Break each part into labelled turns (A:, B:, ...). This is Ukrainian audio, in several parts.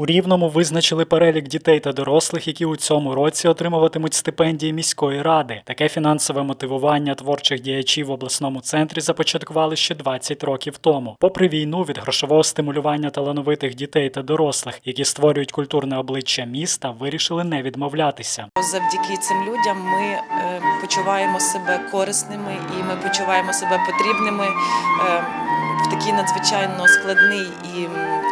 A: У Рівному визначили перелік дітей та дорослих, які у цьому році отримуватимуть стипендії міської ради. Таке фінансове мотивування творчих діячів в обласному центрі започаткували ще 20 років тому. Попри війну, від грошового стимулювання талановитих дітей та дорослих, які створюють культурне обличчя міста, вирішили не відмовлятися.
B: Завдяки цим людям ми е, почуваємо себе корисними і ми почуваємо себе потрібними е, в такий надзвичайно складний і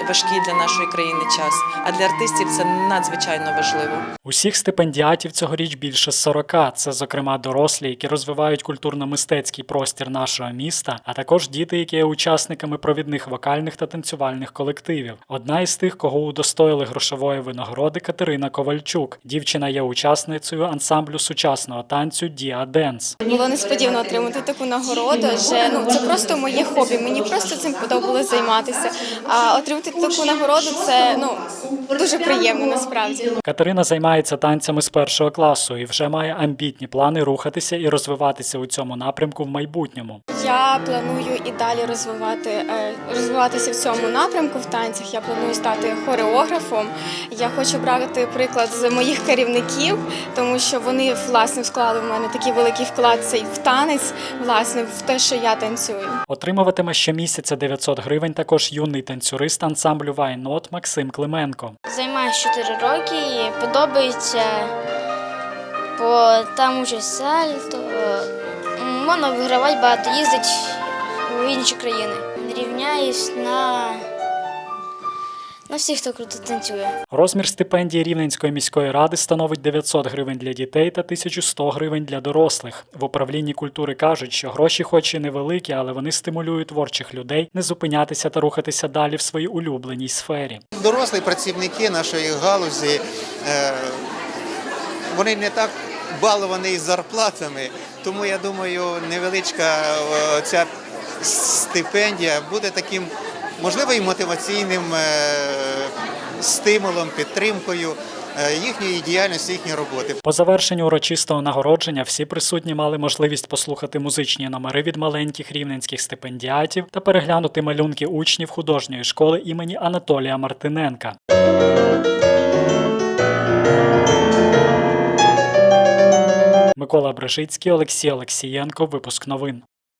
B: важкий для нашої країни час. А для артистів це надзвичайно важливо.
A: Усіх стипендіатів цьогоріч більше 40. Це, зокрема, дорослі, які розвивають культурно-мистецький простір нашого міста, а також діти, які є учасниками провідних вокальних та танцювальних колективів. Одна із тих, кого удостоїли грошової винагороди, Катерина Ковальчук. Дівчина є учасницею ансамблю сучасного танцю Діа Денс.
C: Було несподівано отримати таку нагороду. Вже ну це просто моє хобі. Мені просто цим подобалось займатися. А отримати таку нагороду це ну дуже приємно насправді.
A: Катерина займається танцями з першого класу і вже має амбітні плани рухатися і розвиватися у цьому напрямку в майбутньому.
C: Я планую і далі розвивати е, розвиватися в цьому напрямку в танцях. Я планую стати хореографом. Я хочу брати приклад з моїх керівників, тому що вони власне склали в мене такий великий вклад цей в танець, власне, в те, що я танцюю.
A: Отримуватиме щомісяця 900 гривень також юний танцюрист ансамблю Вайнот Максим Клименко.
D: Займаюся 4 роки і подобається, бо там уже сальто, можна вигравати багато, їздить в інші країни. Рівняюсь на, на всіх, хто круто танцює.
A: Розмір стипендії Рівненської міської ради становить 900 гривень для дітей та 1100 гривень для дорослих. В управлінні культури кажуть, що гроші, хоч і невеликі, але вони стимулюють творчих людей не зупинятися та рухатися далі в своїй улюбленій сфері.
E: Дорослі працівники нашої галузі, е, вони не так баловані зарплатами, тому я думаю, невеличка ця стипендія буде таким, можливо, і мотиваційним е, стимулом, підтримкою е, їхньої діяльності, їхньої роботи.
A: По завершенню урочистого нагородження всі присутні мали можливість послухати музичні номери від маленьких рівненських стипендіатів та переглянути малюнки учнів художньої школи імені Анатолія Мартиненка. Микола Брижицький, Олексій Олексієнко. Випуск новин.